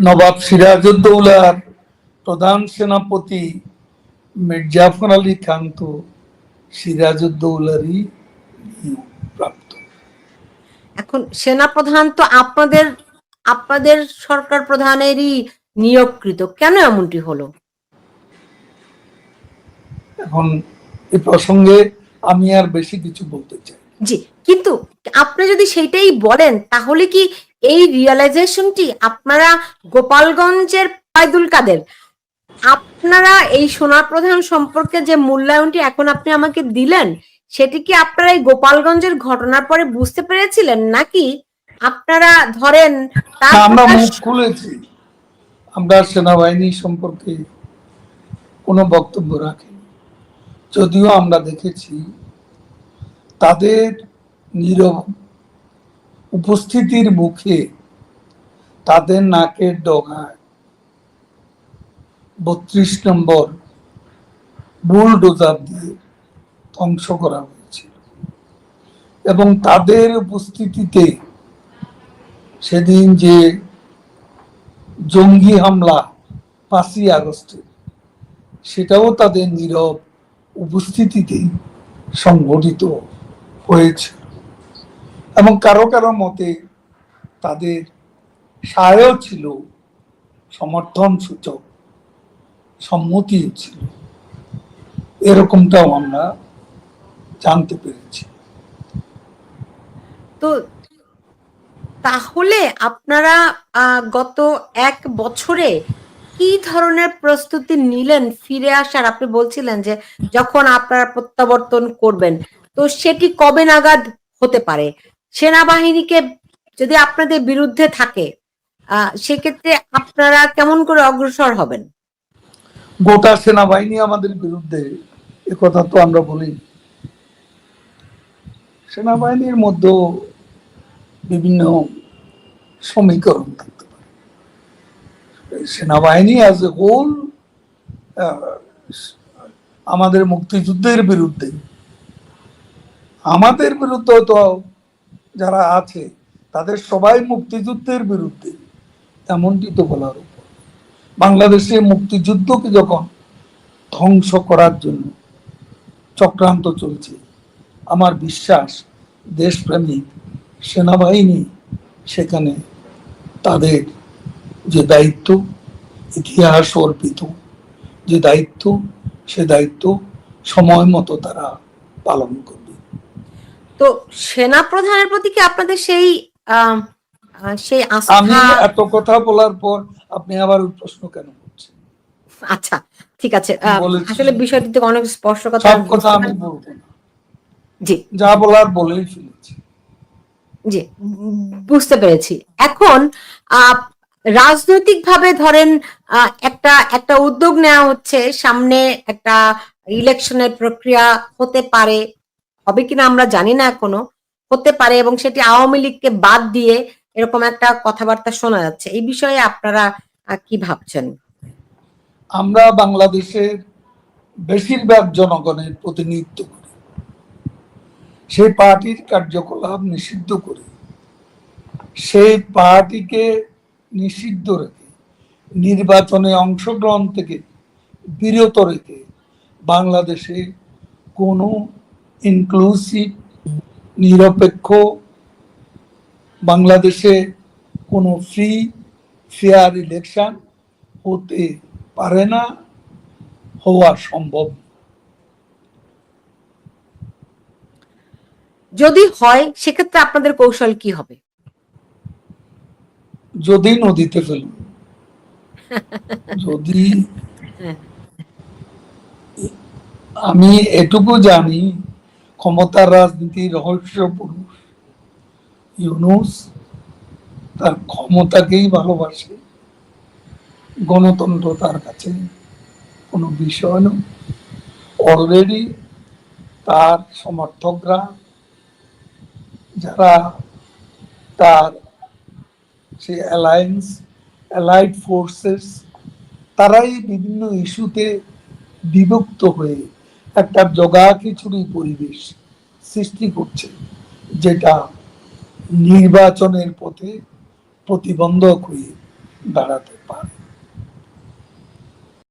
নবাব সিরাজউদ্দৌলার প্রধান সেনাপতি মির্জাফর আলী খান তো সিরাজউদ্দৌলারই প্রাপ্ত। এখন সেনাপ্রধান তো আপনাদের আপনাদের সরকার প্রধানেরই নিয়োগকৃত। কেন এমনটি হলো? এখন এ প্রসঙ্গে আমি আর বেশি কিছু বলতে চাই জি কিন্তু আপনি যদি সেটাই বলেন তাহলে কি এই রিয়েলাইজেশনটি আপনারা গোপালগঞ্জের পায়দুল কাদের। আপনারা এই সোনা প্রধান সম্পর্কে যে মূল্যায়নটি এখন আপনি আমাকে দিলেন সেটি কি আপনারা এই গোপালগঞ্জের ঘটনার পরে বুঝতে পেরেছিলেন? নাকি আপনারা ধরেন তার আমরা মুখ খুলেছি। আমরা সেনাবাহিনী সম্পর্কে কোনো বক্তব্য রাখি যদিও আমরা দেখেছি তাদের নীরব উপস্থিতির মুখে তাদের নাকের ডগায় বত্রিশ নম্বর বুলডোজার দিয়ে ধ্বংস করা হয়েছিল এবং তাদের উপস্থিতিতে সেদিন যে জঙ্গি হামলা পাঁচই আগস্টে, সেটাও তাদের নীরব উপস্থিতিতেই সংঘটিত হয়েছে। এবং কারও কারও মতে তাদের সায়ও ছিল, সমর্থন সূচক, সম্মতিও ছিল। এরকমটাও আমরা জানতে পেরেছি। তো তাহলে আপনারা গত এক বছরে কি ধরনের প্রস্তুতি নিলেন ফিরে আসার? আপনি বলছিলেন যে যখন আপনারা প্রত্যাবর্তন করবেন, তো সেটি কবে নাগাদ হতে পারে? সেনাবাহিনীকে যদি আপনাদের বিরুদ্ধে থাকে সেক্ষেত্রে আপনারা কেমন করে অগ্রসর হবেন? গোটা সেনাবাহিনী আমাদের বিরুদ্ধে কথা তো আমরা বলি। সেনাবাহিনীর মধ্যে বিভিন্ন সমীকরণ থাকতে পারে। সেনাবাহিনী অ্যাজ এ হোল আমাদের মুক্তিযুদ্ধের বিরুদ্ধে, আমাদের বিরুদ্ধে তো যারা আছে, তাদের সবাই মুক্তিযুদ্ধের বিরুদ্ধে। এমনটি তো বলার উপর। বাংলাদেশে মুক্তিযুদ্ধকে যখন ধ্বংস করার জন্য চক্রান্ত চলছে, আমার বিশ্বাস দেশপ্রেমিক সেনাবাহিনী সেখানে তাদের যে দায়িত্ব, ইতিহাস অর্পিত, যে দায়িত্ব, সে দায়িত্ব সময় মতো তারা পালন করবে। তো সেনা প্রধানের প্রতি কি আপনাদের সেই সেই আমি এত কথা বলার পর আপনি আবার প্রশ্ন কেন করছেন? আচ্ছা ঠিক আছে। আসলে বিষয়টি থেকে অনেক স্পষ্ট কথা সব কথা আমি বলব জি। যা বলার বলেই ফেলেছি। জি বুঝতে পেরেছি। এখন আহ, রাজনৈতিকভাবে ধরেন একটা একটা উদ্যোগ নেওয়া হচ্ছে সামনে একটা ইলেকশনের প্রক্রিয়া হতে পারে। হবে কিনা আমরা জানি না এখনও, হতে পারে এবং সেটি আওয়ামী লীগকে বাদ দিয়ে এরকম একটা কথাবার্তা শোনা যাচ্ছে। এই বিষয়ে আপনারা কি ভাবছেন? আমরা বাংলাদেশের বেশিরভাগ জনগণের প্রতিনিধিত্ব করি। সেই পার্টির কার্যকলাপ নিষিদ্ধ করি। সেই পার্টিকে নিষিদ্ধ রেখে, নির্বাচনে অংশগ্রহণ থেকে বিরত রেখে বাংলাদেশে কোনো ইনক্লুসিভ নিরপেক্ষ বাংলাদেশে কোনো ফ্রি ফেয়ার ইলেকশন হতে পারে না হওয়া সম্ভব। যদি হয় সেক্ষেত্রে আপনাদের কৌশল কি হবে? যদি নদীতে ফেলুন। যদি হ্যাঁ। আমি এটুকু জানি ক্ষমতার রাজনীতি রহস্য পুরুষ ইউনুস তার ক্ষমতাকেই ভালোবাসে। গণতন্ত্র তার কাছে কোনো বিষয় নয়। অলরেডি তার সমর্থকরা, যারা তার সে অ্যালায়েন্স অ্যালাইড ফোর্সেস তারাই বিভিন্ন ইস্যুতে বিভক্ত হয়ে একটা জগা খিচুড়ি পরিবেশ সৃষ্টি করছে যেটা নির্বাচনের পথে প্রতিবন্ধক হয়ে দাঁড়াতে পারে।